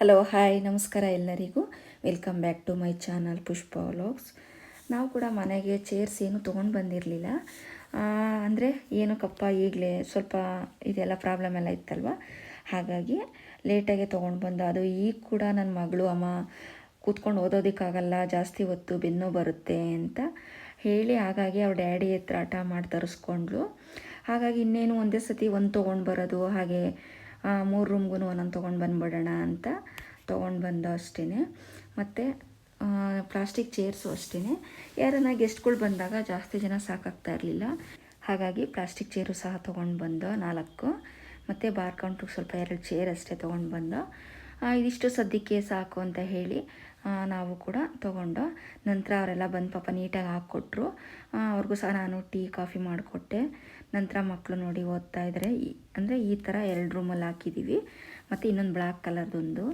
Hello hi ನಮಸ್ಕಾರ ಎಲ್ಲರಿಗೂ. Welcome back to my channel Pushpa vlogs ನಾವು ಕೂಡ ಮನೆಗೆ ಚೇರ್ಸ್ ಏನು ತೊಗೊಂಡು ಬಂದಿರಲಿಲ್ಲ. ಅಂದರೆ ಕಪ್ಪ, ಈಗಲೇ ಸ್ವಲ್ಪ ಇದೆಲ್ಲ ಪ್ರಾಬ್ಲಮ್ ಎಲ್ಲ ಇತ್ತಲ್ವ? ಹಾಗಾಗಿ ಲೇಟಾಗೆ ತೊಗೊಂಡು ಬಂದು, ಅದು ಈಗ ಕೂಡ ನನ್ನ ಮಗಳು, ಅಮ್ಮ ಕೂತ್ಕೊಂಡು ಓದೋದಕ್ಕಾಗಲ್ಲ, ಜಾಸ್ತಿ ಹೊತ್ತು ಬೆನ್ನು ಬರುತ್ತೆ ಅಂತ ಹೇಳಿ ಹಾಗಾಗಿ ಅವ್ರ ಡ್ಯಾಡಿ ಹತ್ರ ಆಟ ಮಾಡಿ ತರಿಸ್ಕೊಂಡ್ಳು. ಹಾಗಾಗಿ ಇನ್ನೇನು ಒಂದೇ ಸತಿ ಒಂದು ತೊಗೊಂಡು ಬರೋದು, ಹಾಗೆ ಮೂರು ರೂಮ್ಗೂ ಒಂದೊಂದು ತೊಗೊಂಡು ಬಂದುಬಿಡೋಣ ಅಂತ ತೊಗೊಂಡು ಬಂದು ಅಷ್ಟೇ ಮತ್ತು ಪ್ಲಾಸ್ಟಿಕ್ ಚೇರ್ಸು ಅಷ್ಟೇ ಯಾರನ್ನ ಗೆಸ್ಟ್ಗಳು ಬಂದಾಗ ಜಾಸ್ತಿ ಜನ ಸಾಕಾಗ್ತಾ ಇರಲಿಲ್ಲ. ಹಾಗಾಗಿ ಪ್ಲಾಸ್ಟಿಕ್ ಚೇರು ಸಹ ತೊಗೊಂಡು ಬಂದು ನಾಲ್ಕು. ಮತ್ತು ಬಾರ್ ಕೌಂಟ್ರಿಗೆ ಸ್ವಲ್ಪ ಎರಡು ಚೇರ್ ಅಷ್ಟೇ ತೊಗೊಂಡು ಬಂದು ಇದಿಷ್ಟು ಸದ್ಯಕ್ಕೆ ಸಾಕು ಅಂತ ಹೇಳಿ ನಾವು ಕೂಡ ತೊಗೊಂಡು ನಂತರ ಅವರೆಲ್ಲ ಬಂದು ಪಾಪ ನೀಟಾಗಿ ಹಾಕ್ಕೊಟ್ರು. ಅವ್ರಿಗೂ ಸಹ ನಾನು ಟೀ, ಕಾಫಿ ಮಾಡಿಕೊಟ್ಟೆ. ನಂತರ ಮಕ್ಕಳು ನೋಡಿ ಓದ್ತಾ ಇದ್ದಾರೆ ಅಂದರೆ ಈ ಥರ ಎರಡು ರೂಮಲ್ಲಿ ಹಾಕಿದ್ದೀವಿ ಮತ್ತು ಇನ್ನೊಂದು ಬ್ಲ್ಯಾಕ್ ಕಲರ್ದೊಂದು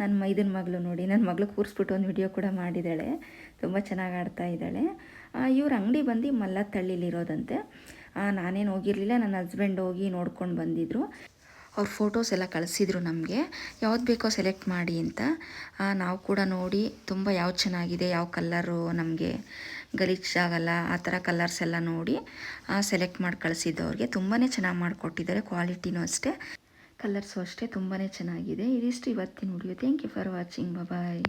ನನ್ನ ಮೈದನ ಮಗಳು ನೋಡಿ ನನ್ನ ಮಗಳು ಕೂರಿಸ್ಬಿಟ್ಟು ಒಂದು ವಿಡಿಯೋ ಕೂಡ ಮಾಡಿದ್ದಾಳೆ ತುಂಬ ಚೆನ್ನಾಗಿ ಆಡ್ತಾ ಇದ್ದಾಳೆ ಇವ್ರ ಅಂಗಡಿ ಬಂದು ಮಲ್ಲತ್ತಳ್ಳಿಲಿರೋದಂತೆ. ನಾನೇನು ಹೋಗಿರಲಿಲ್ಲ. ನನ್ನ ಹಸ್ಬೆಂಡ್ ಹೋಗಿ ನೋಡ್ಕೊಂಡು ಬಂದಿದ್ದರು ಅವ್ರ ಫೋಟೋಸ್ ಎಲ್ಲ ಕಳಿಸಿದ್ರು ನಮಗೆ. ಯಾವ್ದು ಬೇಕೋ ಸೆಲೆಕ್ಟ್ ಮಾಡಿ ಅಂತ. ನಾವು ಕೂಡ ನೋಡಿ ತುಂಬ ಯಾವ್ದು ಚೆನ್ನಾಗಿದೆ, ಯಾವ ಕಲ್ಲರು ನಮಗೆ ಗಲೀಜಾಗಲ್ಲ ಆ ಥರ ಕಲರ್ಸ್ ಎಲ್ಲ ನೋಡಿ ಸೆಲೆಕ್ಟ್ ಮಾಡಿ ಕಳಿಸಿದ್ದು ಅವ್ರಿಗೆ ತುಂಬಾ ಚೆನ್ನಾಗಿ ಮಾಡಿಕೊಟ್ಟಿದ್ದಾರೆ, ಕ್ವಾಲಿಟಿನೂ ಅಷ್ಟೇ, ಕಲರ್ಸು ಅಷ್ಟೇ ತುಂಬಾ ಚೆನ್ನಾಗಿದೆ. ಇದಿಷ್ಟು ಇವತ್ತಿನ video. Thank you for watching bye